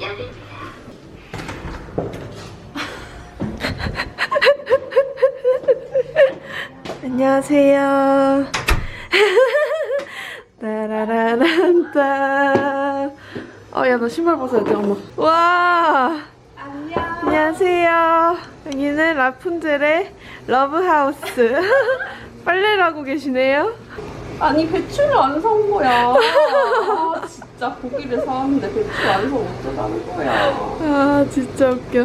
열립니다. 안녕하세요. 따라라란따. 어, 야, 너 신발 벗어야 돼, 엄마. 와. 안녕. 안녕하세요. 여기는 라푼젤의 러브하우스. 빨래를 하고 계시네요. 아니 배추를 안 사온 거야. 아, 진짜 고기를 사왔는데 배추 안 사면 어쩌자는 거야. 아, 진짜 웃겨.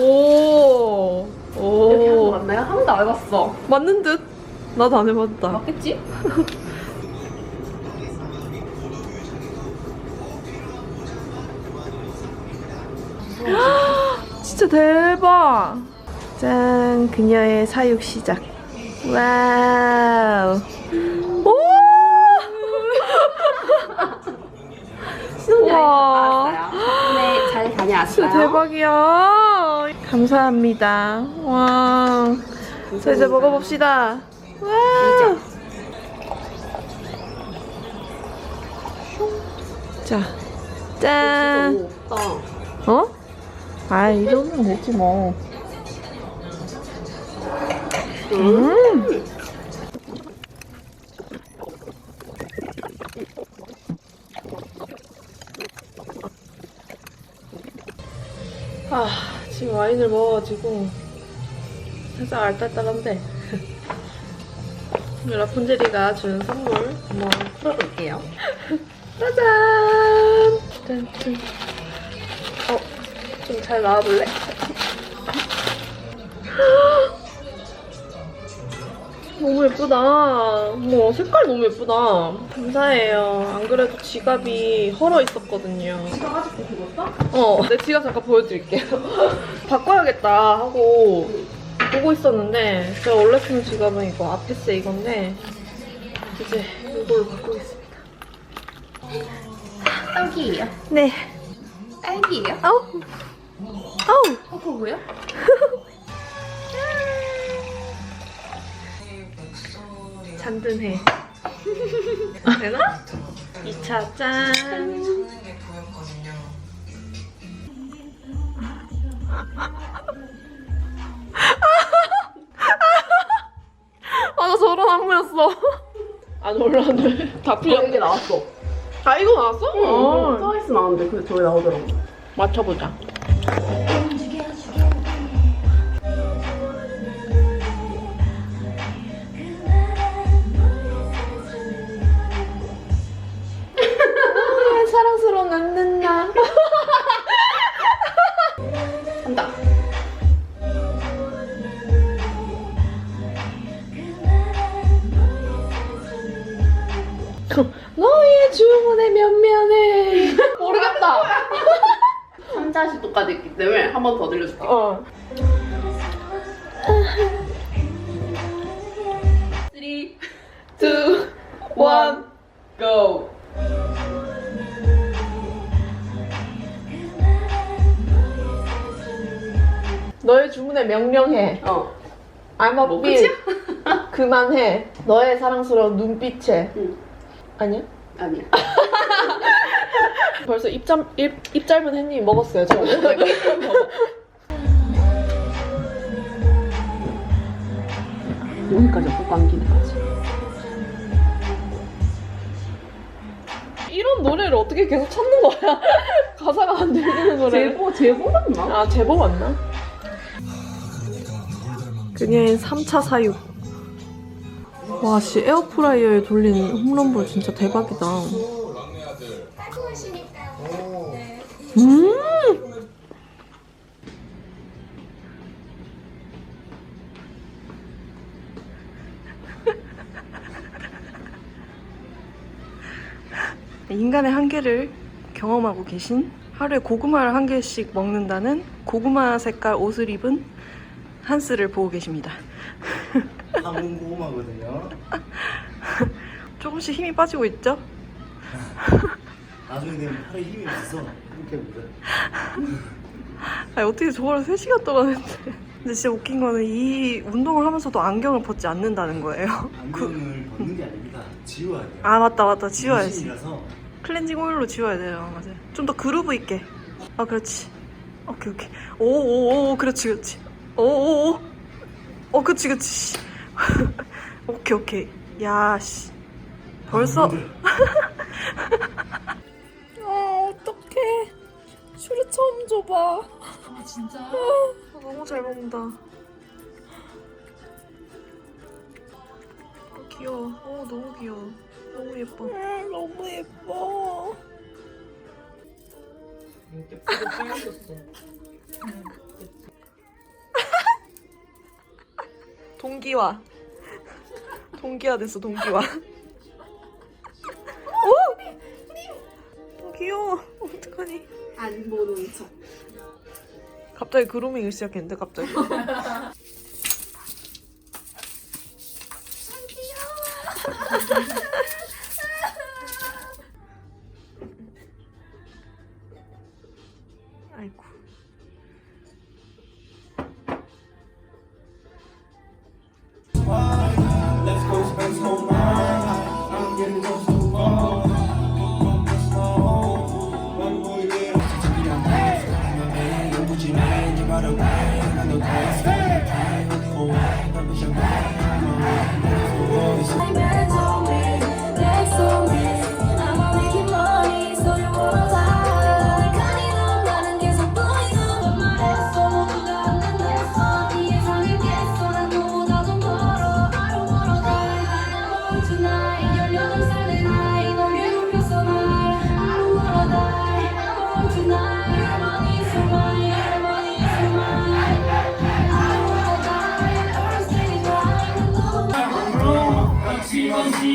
오. 이렇게 하는 거 오. 맞나요? 한 번도 안 해봤어. 맞는 듯? 나도 안 해봤다. 맞겠지? 진짜 대박! 짠, 그녀의 사육 시작. 와우. 오! 우와. 네, 잘 다녀왔어요. 진짜 대박이야. 감사합니다. 와. 자, 이제 먹어봅시다. 와. 자, 짠. 어? 아, 이 정도면 되지 뭐. 음. 아, 지금 와인을 먹어가지고 살짝 알딸딸한데. 라푼젤이가 준 선물 한번 풀어볼게요. 짜잔! 짠짠. 어, 좀잘 나와볼래? 너무 예쁘다. 어머, 색깔 너무 예쁘다. 감사해요. 안 그래도 지갑이 헐어 있었거든요. 지금 아직도 죽었어? 어, 내 지갑 잠깐 보여드릴게요. 바꿔야겠다 하고 보고 있었는데 제가 원래 쓰는 지갑은 이거 아페스 이건데 이제 이걸로 바꾸겠습니다. 딸기예요. 네. 딸기예요? 아우. 아우. 어, 그거 뭐야? 잔든해. 되나? 2차 짠. 아, 나 저런 안무였어. 안 올라오네. 다 어, 풀렸네. 이게 나왔어. 아, 이거 나왔어? 어. 서비스 나왔는데 그게 저기 나오더라고. 맞춰보자. 주문에 면면해. 모르겠다. 3, 40도까지 있기 때문에 한 번 더 들려줄게. 어. 3, 2, 2, 1. go. 너의 주문에 명령해. 어. I'm a 뭐 bitch. 그만해. 너의 사랑스러운 눈빛에. 응. 아니야? 아니야. 벌써 입, 짧, 입, 입 짧은 햇님이 먹었어요, 저. 여기까지 꼭 감기네까지. 이런 노래를 어떻게 계속 찾는 거야? 가사가 안 들리는 노래. 제보 제보 맞나? 아, 제보 맞나? 그녀의 3차 사육. 와, 씨, 에어프라이어에 돌린 홈런볼 진짜 대박이다. 음! 인간의 한계를 경험하고 계신 하루에 고구마를 한 개씩 먹는다는 고구마 색깔 옷을 입은 한스를 보고 계십니다. 방금 고구마거든요. 조금씩 힘이 빠지고 있죠? 나중에 되면 팔에 힘이 있어. 이렇게 보자. 아니, 어떻게 저걸 3시간 동안 했는데. 근데 진짜 웃긴 거는 이 운동을 하면서도 안경을 벗지 않는다는 거예요. 안경을 벗는 게 아닙니다. 지워야 돼요. 아 맞다 맞다 지워야지. 문신이라서 클렌징 오일로 지워야 돼요. 맞아요. 좀 더 그루브 있게. 아 그렇지. 오케이 오케이. 오오오 그렇지 그렇지. 오오오. 어 그렇지 그렇지. 씨. 오케이 오케이. 야 씨. 벌써. 아 어떡해. 슈를 처음 줘봐. 아 진짜? 아, 너무 잘 먹는다. 아, 귀여워. 어, 너무 귀여워. 너무 예뻐. 너무 예뻐. 동기화. 동기화 됐어, 동기화. 오! 귀여워. 어떡하니. 안 보는 척. 갑자기 그루밍을 시작했는데 갑자기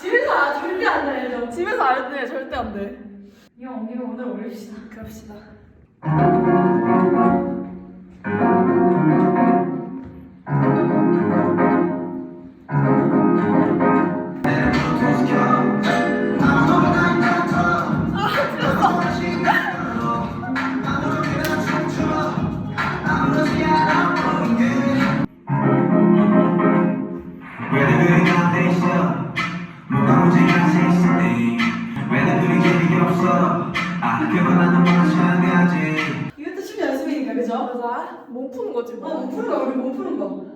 집에서 아, 절대 안 돼. 집에서 안 돼. 절대 안 돼. 이왕 옮기면 오늘 올립시다. 그럽시다. 그리 계획이 없어 아 그건 마찬가지 이것도 춤 연습이니까 그죠? 맞아. 몸 푸는 거지 어, 몸 푸는 거 우리 몸 푸는 거.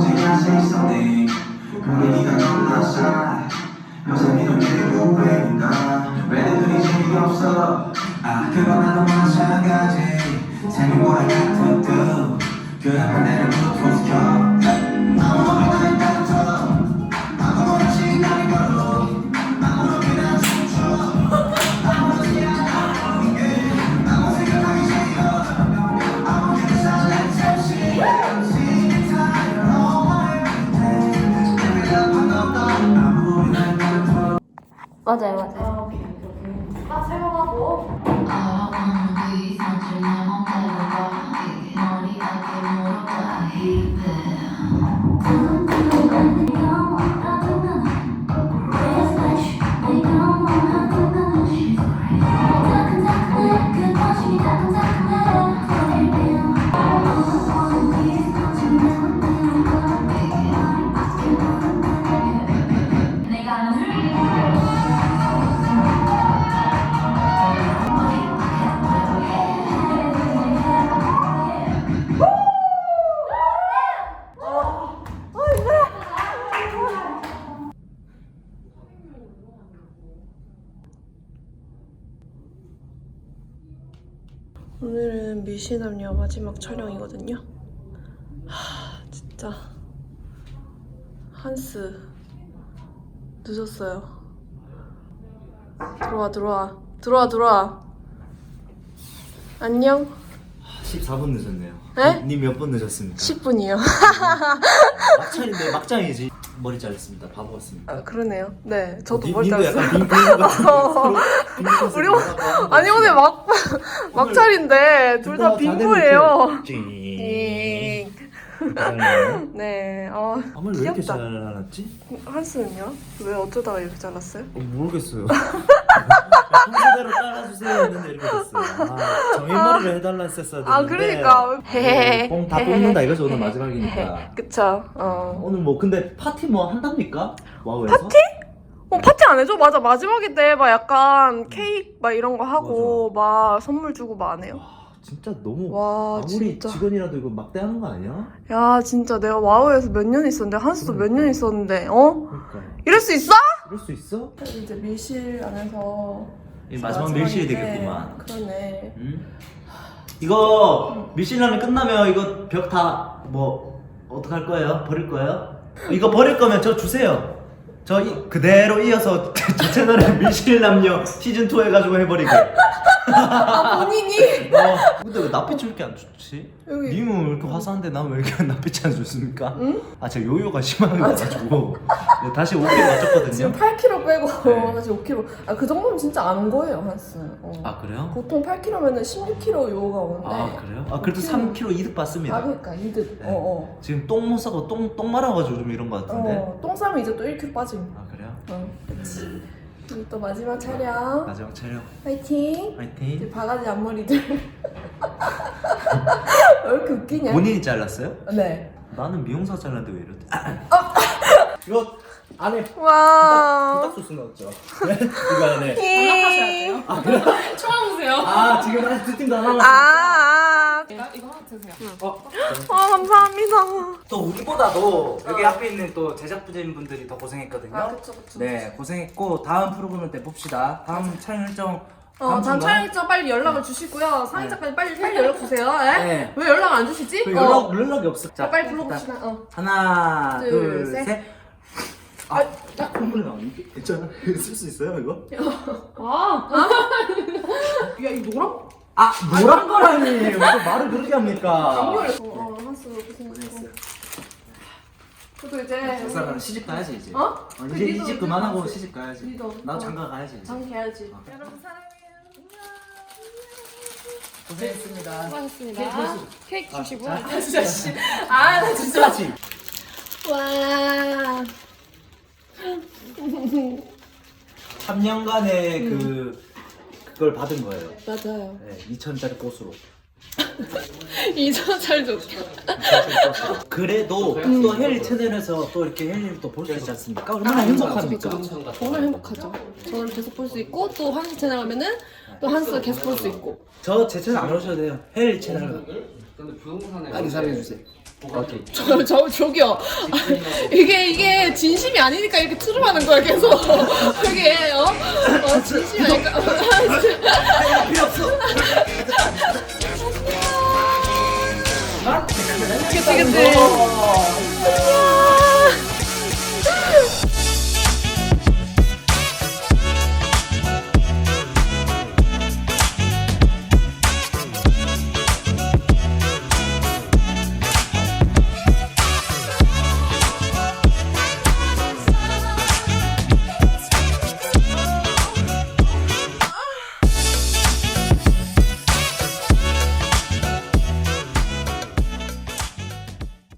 뭐가 문제가 생겼을 때 분위기가 겁나 싸 요새 이런 일이 왜인가 왜들 그리 재미가 없어 아 그건 나도 마찬가지 생긴 뭐라 같아도 그런 내 밀시남녀 마지막 촬영이거든요. 하, 진짜 한스 늦었어요. 들어와 들어와 들어와 들어와. 안녕. 14분 늦었네요. 네? 님몇 분 늦었습니까? 10분이요. 막차인데 막장이지. 머리 잘랐습니다. 바보 같습니다. 아, 그러네요. 네, 저도 님- 머리 님도 잘랐어요. 약간 빈 같은 우리 오- 아니 오늘 막 막차인데 둘 다 빈부예요. 잉. 네, 어, 아무리 왜 이렇게 귀엽다. 잘랐지? 한스는요? 왜 어쩌다가 이렇게 잘랐어요? 어, 모르겠어요. 평소대로 잘라주세요 했는데 이렇게 됐어요. 아, 정인머리를 해달라 했었어야 되는데 아, 그러니까. 헤헤헤. 뽕다 뽑는다 이거죠 오늘 마지막이니까. 그쵸. 어. 오늘 뭐 근데 파티 뭐 한답니까? 와우에서? 파티? 어, 파티 안 해줘? 맞아. 마지막에 막 약간 케이크 막 이런 거 하고 막 선물 주고 막 안 해요. 진짜 너무 와, 아무리 진짜. 직원이라도 이거 막대하는 거 아니야? 야, 진짜 내가 와우에서 몇 년 있었는데, 한스도 몇 년 있었는데, 어? 그러니까 이럴 수 있어? 그럴 수 있어? 이제 밀실 안에서. 이 마지막 밀실이 되겠구만. 그러네. 응? 이거 밀실라면 끝나면 이거 벽 다 뭐 어떡할 거예요? 버릴 거예요? 이거 버릴 거면 저 주세요. 저 이, 그대로 이어서 제 채널에 밀실 남녀 시즌 2 해가지고 해버리게. 아, 본인이? 어, 근데 왜 낯빛이 왜 이렇게 안 좋지? 여기. 님은 왜 이렇게 화사한데 나는 왜 이렇게 낯빛이 안 좋습니까? 응? 아 제가 요요가 심한 거 가지고 네, 다시 5kg 맞췄거든요. 지금 8kg 빼고 네. 다시 5kg. 아, 그 정도면 진짜 안온 거예요, 한스. 어. 아 그래요? 보통 8kg면은 16kg 요가 오는데. 아 그래요? 아 그래도 3kg 이득 받습니다. 아, 그러니까 이득. 네. 어, 어. 지금 똥 못 싸고 똥, 똥 말아가지고 좀 이런 거 같은데. 어, 똥 싸면 이제 또 1kg 빠짐. 아 그래요? 어, 그치. 그리고 또 마지막 촬영. 마지막 촬영 화이팅! 화이팅. 이제 바가지 앞머리들. 왜 이렇게 웃기냐? 본인이 잘랐어요? 네. 나는 미용사 잘랐는데 왜 이러지? 이거 안에 와. 소스 넣었죠? 이거 안에. 반납하셔야 돼요. 아 지금 아직 두 팀도 안 남았어. 아, 아. 드세요. 어. 아, 감사합니다. 또 우리보다도 여기 앞에 있는 또 제작부진 분들이 더 고생했거든요. 아, 그쵸, 그쵸. 네, 고생했고 다음 프로그램 때 봅시다. 다음 촬영 일정 어, 다음 주인가? 촬영 일정 빨리 연락을 주시고요. 상희 작가님 빨리 빨리 연락 주세요. 에? 네. 왜 연락 안 주시지? 그 어. 연락 연락이 없어. 자, 빨리 불러봅시다. 어. 하나, 둘, 둘, 셋. 셋. 아, 콧물 나오니? 괜찮아? 쓸 수 있어요 이거? 야, 이 노랑? 아 노란 거라니 왜 말을 그렇게 합니까? 어, 어, 고생했어. 그래도 이제 박사가 시집 가야지 이제. 어? 어, 이제 리더, 이집. 그만하고 시집 가야지. 리더. 나도 어. 장가 가야지 이제. 장해야지. 여러분 사랑해요. 고생했습니다. 수고하셨습니다. 케이크 주시고. 자, 아, 진짜 씨. 아, 나 진짜. 와. 3년간의 그 그걸 받은 거예요. 맞아요. 네, 2천짜리 꽃으로. 이전 잘 줬다. 그래도 또 헬리 채널에서 또 이렇게 헬리를 또 볼 수 있지 않습니까? 얼마나 행복합니까? 정말 행복하죠. 저를 계속 볼 수 있고 또 한스 채널 하면은 또 한스 계속 볼 수 있고. 저 제 채널 안 오셔도 돼요. 헬리 채널. 빨리 사랑해주세요. 오케이. 저, 저, 저기요. 이게, 이게 진심이 아니니까 이렇게 트름하는 거야, 계속. 그게, 어? 어 진심이 아니니까. 필요 그치, 그치. 안녕.